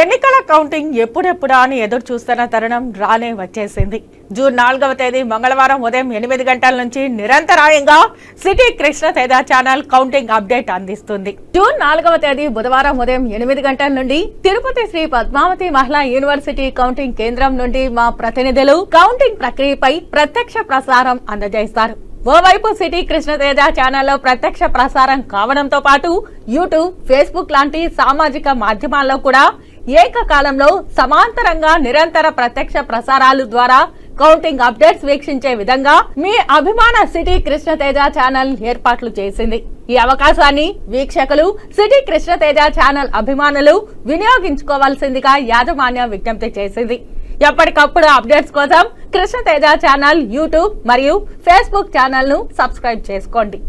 ఎన్నికల కౌంటింగ్ ఎప్పుడెప్పుడా అని ఎదురు చూస్తున్న తరుణం రానే వచ్చేసింది. జూన్ నాలుగవ తేదీ మంగళవారం ఉదయం ఎనిమిది గంటల నుంచి నిరంతరాయంగా city Krishna Teja channel counting update అందిస్తుంది. జూన్ నాలుగవ తేదీ బుధవారం ఉదయం ఎనిమిది గంటల నుండి తిరుపతి శ్రీ పద్మావతి మహిళా యూనివర్సిటీ కౌంటింగ్ కేంద్రం నుండి మా ప్రతినిధులు కౌంటింగ్ ప్రక్రియపై ప్రత్యక్ష ప్రసారం అందజేస్తారు. ఓవైపు సిటీ కృష్ణతేజ ఛానల్లో ప్రత్యక్ష ప్రసారం కావడంతో పాటు యూట్యూబ్ ఫేస్బుక్ లాంటి సామాజిక మాధ్యమాల్లో కూడా ఏకకాలంలో సమాంతరంగా నిరంతర ప్రత్యక్ష ప్రసారాలు ద్వారా కౌంటింగ్ అప్డేట్స్ వీక్షించే విధంగా మీ అభిమాన సిటీ కృష్ణతేజ ఛానల్ ఏర్పాట్లు చేసింది. ఈ అవకాశాన్ని వీక్షకులు సిటీ కృష్ణతేజ ఛానల్ అభిమానులు వినియోగించుకోవాల్సిందిగా యాజమాన్యం విజ్ఞప్తి చేసింది. ఎప్పటికప్పుడు అప్డేట్స్ కోసం కృష్ణ తేజ ఛానల్ యూట్యూబ్ మరియు ఫేస్బుక్ ఛానల్ను సబ్స్క్రైబ్ చేసుకోండి.